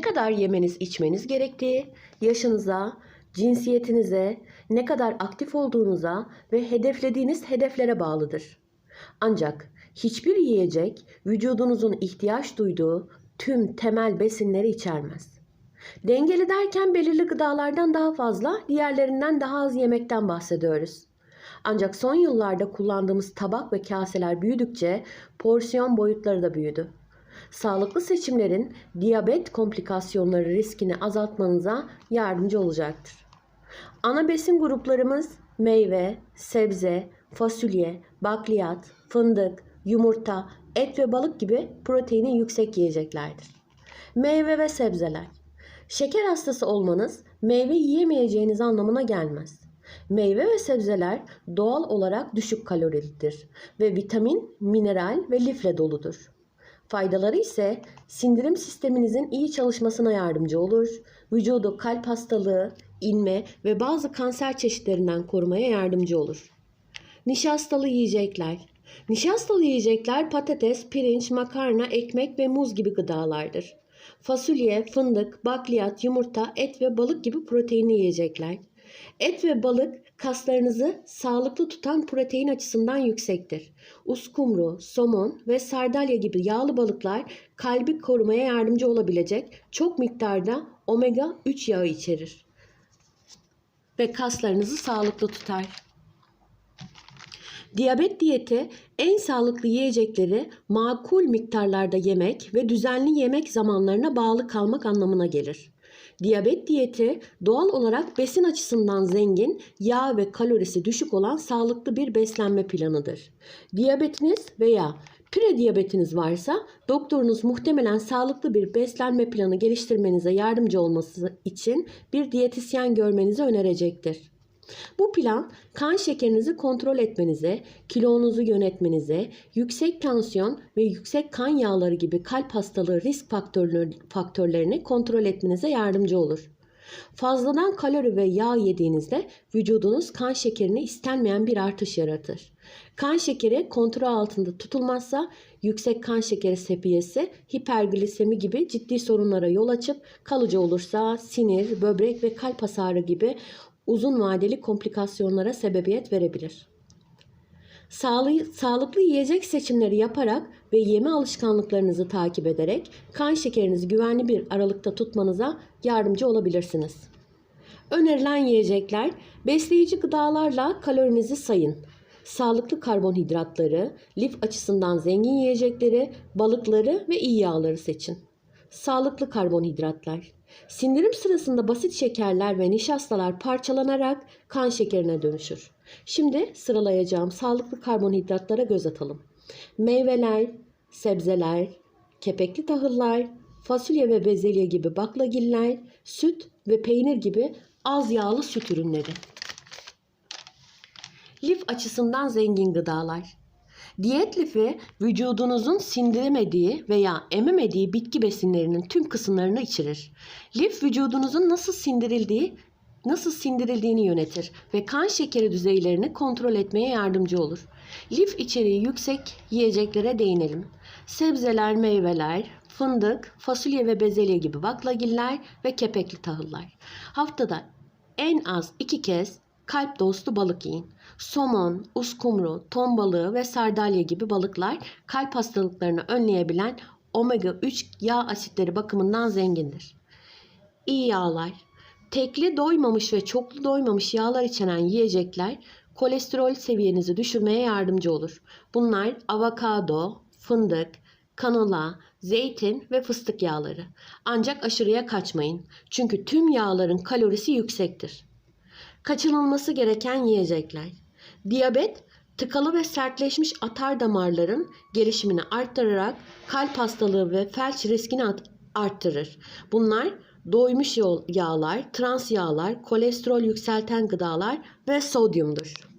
kadar yemeniz içmeniz gerektiği, yaşınıza, cinsiyetinize, ne kadar aktif olduğunuza ve hedeflediğiniz hedeflere bağlıdır. Ancak hiçbir yiyecek vücudunuzun ihtiyaç duyduğu tüm temel besinleri içermez. Dengeli derken belirli gıdalardan daha fazla, diğerlerinden daha az yemekten bahsediyoruz. Ancak son yıllarda kullandığımız tabak ve kaseler büyüdükçe porsiyon boyutları da büyüdü. Sağlıklı seçimlerin diyabet komplikasyonları riskini azaltmanıza yardımcı olacaktır. Ana besin gruplarımız meyve, sebze, fasulye, bakliyat, fındık, yumurta, et ve balık gibi proteini yüksek yiyeceklerdir. Meyve ve sebzeler. Şeker hastası olmanız meyve yiyemeyeceğiniz anlamına gelmez. Meyve ve sebzeler doğal olarak düşük kalorilidir ve vitamin, mineral ve lifle doludur. Faydaları ise sindirim sisteminizin iyi çalışmasına yardımcı olur, vücudu kalp hastalığı, inme ve bazı kanser çeşitlerinden korumaya yardımcı olur. Nişastalı yiyecekler. Nişastalı yiyecekler patates, pirinç, makarna, ekmek ve muz gibi gıdalardır. Fasulye, fındık, bakliyat, yumurta, et ve balık gibi proteinli yiyecekler. Et ve balık kaslarınızı sağlıklı tutan protein açısından yüksektir. Uskumru, somon ve sardalya gibi yağlı balıklar kalbi korumaya yardımcı olabilecek çok miktarda omega 3 yağı içerir ve kaslarınızı sağlıklı tutar. Diyabet diyeti en sağlıklı yiyecekleri makul miktarlarda yemek ve düzenli yemek zamanlarına bağlı kalmak anlamına gelir. Diyabet diyeti doğal olarak besin açısından zengin, yağ ve kalorisi düşük olan sağlıklı bir beslenme planıdır. Diyabetiniz veya prediyabetiniz varsa doktorunuz muhtemelen sağlıklı bir beslenme planı geliştirmenize yardımcı olması için bir diyetisyen görmenizi önerecektir. Bu plan kan şekerinizi kontrol etmenize, kilonuzu yönetmenize, yüksek tansiyon ve yüksek kan yağları gibi kalp hastalığı risk faktörleri- faktörlerini kontrol etmenize yardımcı olur. Fazladan kalori ve yağ yediğinizde vücudunuz kan şekerini istenmeyen bir artış yaratır. Kan şekeri kontrol altında tutulmazsa yüksek kan şekeri seviyesi hiperglisemi gibi ciddi sorunlara yol açıp kalıcı olursa sinir, böbrek ve kalp hasarı gibi uzun vadeli komplikasyonlara sebebiyet verebilir. Sağlı- sağlıklı yiyecek seçimleri yaparak ve yeme alışkanlıklarınızı takip ederek kan şekerinizi güvenli bir aralıkta tutmanıza yardımcı olabilirsiniz. Önerilen yiyecekler besleyici gıdalarla kalorinizi sayın. Sağlıklı karbonhidratları, lif açısından zengin yiyecekleri, balıkları ve iyi yağları seçin. Sağlıklı karbonhidratlar. Sindirim sırasında basit şekerler ve nişastalar parçalanarak kan şekerine dönüşür. Şimdi sıralayacağım sağlıklı karbonhidratlara göz atalım. Meyveler, sebzeler, kepekli tahıllar, fasulye ve bezelye gibi baklagiller, süt ve peynir gibi az yağlı süt ürünleri. Lif açısından zengin gıdalar. Diyet lifi vücudunuzun sindiremediği veya ememediği bitki besinlerinin tüm kısımlarını içerir. Lif vücudunuzun nasıl sindirildiği nasıl sindirildiğini yönetir ve kan şekeri düzeylerini kontrol etmeye yardımcı olur. Lif içeriği yüksek yiyeceklere değinelim. Sebzeler, meyveler, fındık, fasulye ve bezelye gibi baklagiller ve kepekli tahıllar. Haftada en az iki kez kalp dostu balık yiyin. Somon, uskumru, ton balığı ve sardalya gibi balıklar kalp hastalıklarını önleyebilen omega 3 yağ asitleri bakımından zengindir. İyi yağlar. Tekli doymamış ve çoklu doymamış yağlar içeren yiyecekler kolesterol seviyenizi düşürmeye yardımcı olur. Bunlar avokado, fındık, kanola, zeytin ve fıstık yağları. Ancak aşırıya kaçmayın. Çünkü tüm yağların kalorisi yüksektir. Kaçınılması gereken yiyecekler. Diyabet, tıkalı ve sertleşmiş atar damarların gelişimini arttırarak kalp hastalığı ve felç riskini arttırır. Bunlar doymuş yağlar, trans yağlar, kolesterol yükselten gıdalar ve sodyumdur.